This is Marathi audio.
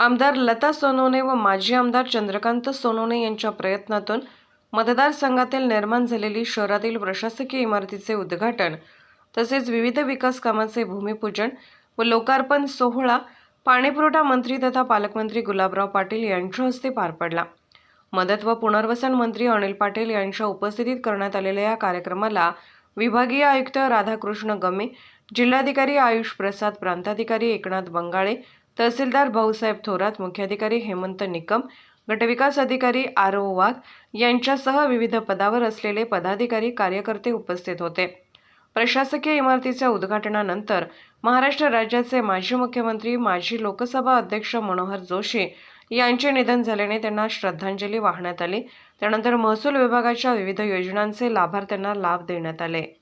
आमदार लता सोनवणे व माजी आमदार चंद्रकांत सोनवणे यांच्या प्रयत्नातून मतदारसंघातील निर्माण झालेली शहरातील प्रशासकीय इमारतीचे उद्घाटन तसेच विविध विकास कामांचे भूमिपूजन व लोकार्पण सोहळा पाणीपुरवठा मंत्री तथा पालकमंत्री गुलाबराव पाटील यांच्या हस्ते पार पडला. मदत व पुनर्वसन मंत्री अनिल पाटील यांच्या उपस्थितीत करण्यात आलेल्या या कार्यक्रमाला विभागीय आयुक्त राधाकृष्ण गमे जिल्हाधिकारी आयुष प्रसाद प्रांताधिकारी एकनाथ बंगाळे तहसीलदार भाऊसाहेब थोरात मुख्याधिकारी हेमंत निकम गटविकास अधिकारी आर ओ वाघ यांच्यासह विविध पदावर असलेले पदाधिकारी कार्यकर्ते उपस्थित होते. प्रशासकीय इमारतीच्या उद्घाटनानंतर महाराष्ट्र राज्याचे माजी मुख्यमंत्री माजी लोकसभा अध्यक्ष मनोहर जोशी यांचे निधन झाल्याने त्यांना श्रद्धांजली वाहण्यात आली. त्यानंतर महसूल विभागाच्या विविध योजनांचे लाभार्थ्यांना लाभ देण्यात आले.